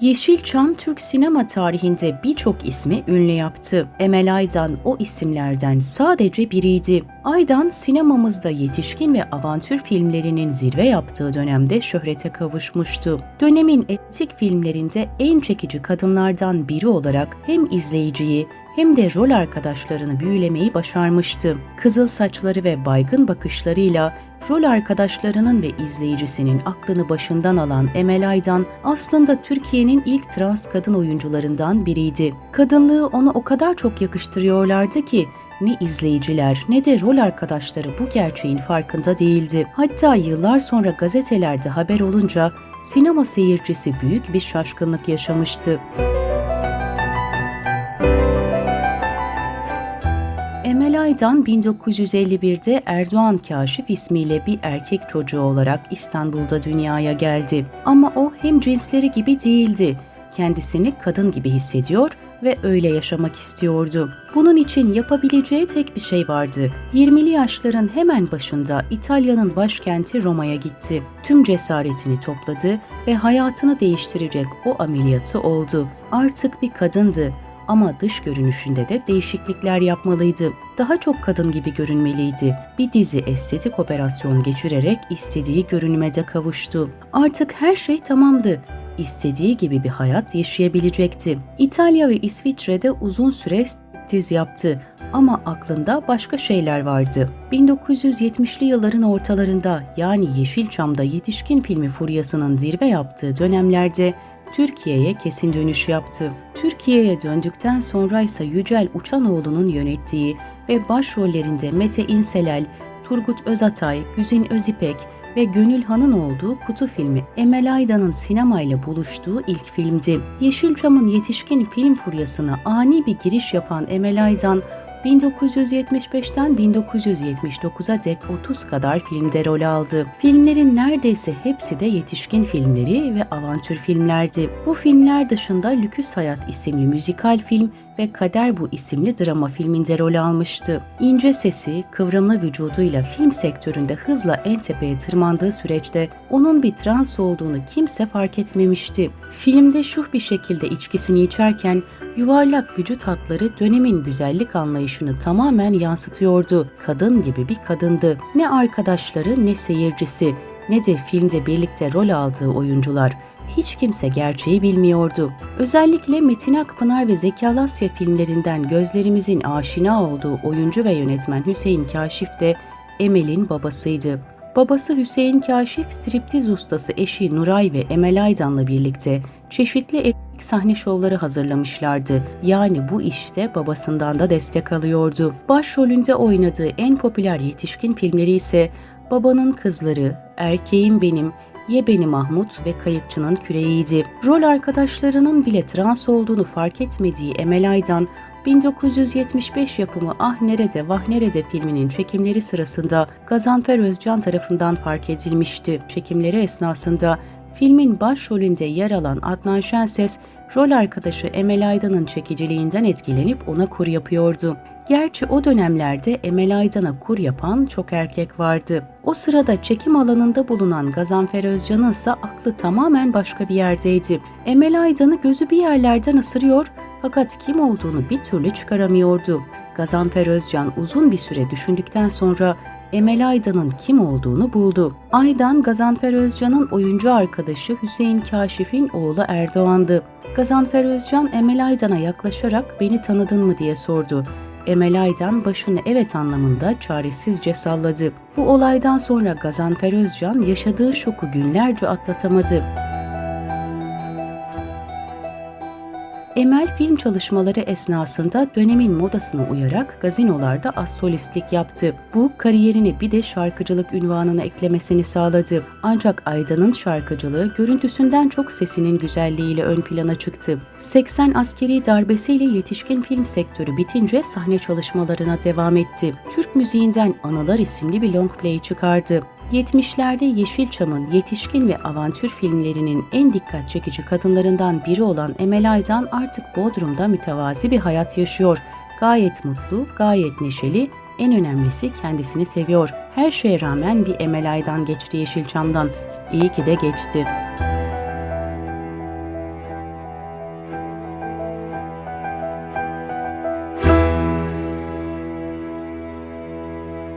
Yeşilçam Türk sinema tarihinde birçok ismi ünlü yaptı. Emel Aydan o isimlerden sadece biriydi. Aydan sinemamızda yetişkin ve avantür filmlerinin zirve yaptığı dönemde şöhrete kavuşmuştu. Dönemin etik filmlerinde en çekici kadınlardan biri olarak hem izleyiciyi hem de rol arkadaşlarını büyülemeyi başarmıştı. Kızıl saçları ve baygın bakışlarıyla rol arkadaşlarının ve izleyicisinin aklını başından alan Emel Aydan aslında Türkiye'nin ilk trans kadın oyuncularından biriydi. Kadınlığı ona o kadar çok yakıştırıyorlardı ki ne izleyiciler ne de rol arkadaşları bu gerçeğin farkında değildi. Hatta yıllar sonra gazetelerde haber olunca sinema seyircisi büyük bir şaşkınlık yaşamıştı. Emel Aydan 1951'de Erdoğan Kaşif ismiyle bir erkek çocuğu olarak İstanbul'da dünyaya geldi. Ama o hem cinsleri gibi değildi. Kendisini kadın gibi hissediyor ve öyle yaşamak istiyordu. Bunun için yapabileceği tek bir şey vardı. 20'li yaşların hemen başında İtalya'nın başkenti Roma'ya gitti. Tüm cesaretini topladı ve hayatını değiştirecek o ameliyatı oldu. Artık bir kadındı ama dış görünüşünde de değişiklikler yapmalıydı. Daha çok kadın gibi görünmeliydi. Bir dizi estetik operasyon geçirerek istediği görünüme de kavuştu. Artık her şey tamamdı. İstediği gibi bir hayat yaşayabilecekti. İtalya ve İsviçre'de uzun süre diz yaptı ama aklında başka şeyler vardı. 1970'li yılların ortalarında yani Yeşilçam'da yetişkin filmi furyasının zirve yaptığı dönemlerde Türkiye'ye kesin dönüş yaptı. Türkiye'ye döndükten sonra ise Yücel Uçanoğlu'nun yönettiği ve başrollerinde Mete İnselel, Turgut Özatay, Güzin Özipek ve Gönül Han'ın olduğu kutu filmi Emel Aydan'ın sinemayla buluştuğu ilk filmdi. Yeşilçam'ın yetişkin film furyasına ani bir giriş yapan Emel Aydan, 1975'ten 1979'a dek 30 kadar filmde rol aldı. Filmlerin neredeyse hepsi de yetişkin filmleri ve avantür filmlerdi. Bu filmler dışında Lüküs Hayat isimli müzikal film ve Kader Bu isimli drama filminde rol almıştı. İnce sesi, kıvrımlı vücuduyla film sektöründe hızla en tepeye tırmandığı süreçte onun bir trans olduğunu kimse fark etmemişti. Filmde şuh bir şekilde içkisini içerken yuvarlak vücut hatları dönemin güzellik anlayışını tamamen yansıtıyordu. Kadın gibi bir kadındı. Ne arkadaşları ne seyircisi ne de filmde birlikte rol aldığı oyuncular hiç kimse gerçeği bilmiyordu. Özellikle Metin Akpınar ve Zeki Alasya filmlerinden gözlerimizin aşina olduğu oyuncu ve yönetmen Hüseyin Kaşif de Emel'in babasıydı. Babası Hüseyin Kaşif, striptiz ustası eşi Nuray ve Emel Aydan'la birlikte çeşitli etnik sahne şovları hazırlamışlardı. Yani bu işte babasından da destek alıyordu. Başrolünde oynadığı en popüler yetişkin filmleri ise Babanın Kızları, Erkeğim Benim, Ye Beni Mahmut ve Kayıkçının Küreğiydi. Rol arkadaşlarının bile trans olduğunu fark etmediği Emel Aydan, 1975 yapımı Ah Nerede Vah Nerede filminin çekimleri sırasında Gazanfer Özcan tarafından fark edilmişti. Çekimleri esnasında filmin başrolünde yer alan Adnan Şenses, rol arkadaşı Emel Aydan'ın çekiciliğinden etkilenip ona kur yapıyordu. Gerçi o dönemlerde Emel Aydan'a kur yapan çok erkek vardı. O sırada çekim alanında bulunan Gazanfer Özcan'ın ise aklı tamamen başka bir yerdeydi. Emel Aydan'ı gözü bir yerlerden ısırıyor fakat kim olduğunu bir türlü çıkaramıyordu. Gazanfer Özcan uzun bir süre düşündükten sonra Emel Aydan'ın kim olduğunu buldu. Aydan, Gazanfer Özcan'ın oyuncu arkadaşı Hüseyin Kaşif'in oğlu Erdoğan'dı. Gazanfer Özcan Emel Aydan'a yaklaşarak beni tanıdın mı diye sordu. Emel Aydan başını evet anlamında çaresizce salladı. Bu olaydan sonra Gazanfer Özcan yaşadığı şoku günlerce atlatamadı. Emel film çalışmaları esnasında dönemin modasına uyarak gazinolarda az solistlik yaptı. Bu kariyerine bir de şarkıcılık ünvanını eklemesini sağladı. Ancak Aydan'ın şarkıcılığı görüntüsünden çok sesinin güzelliğiyle ön plana çıktı. 80 askeri darbesiyle yetişkin film sektörü bitince sahne çalışmalarına devam etti. Türk müziğinden Anılar isimli bir long play çıkardı. 70'lerde Yeşilçam'ın yetişkin ve avantür filmlerinin en dikkat çekici kadınlarından biri olan Emel Aydan artık Bodrum'da mütevazi bir hayat yaşıyor. Gayet mutlu, gayet neşeli, en önemlisi kendisini seviyor. Her şeye rağmen bir Emel Aydan geçti Yeşilçam'dan. İyi ki de geçti.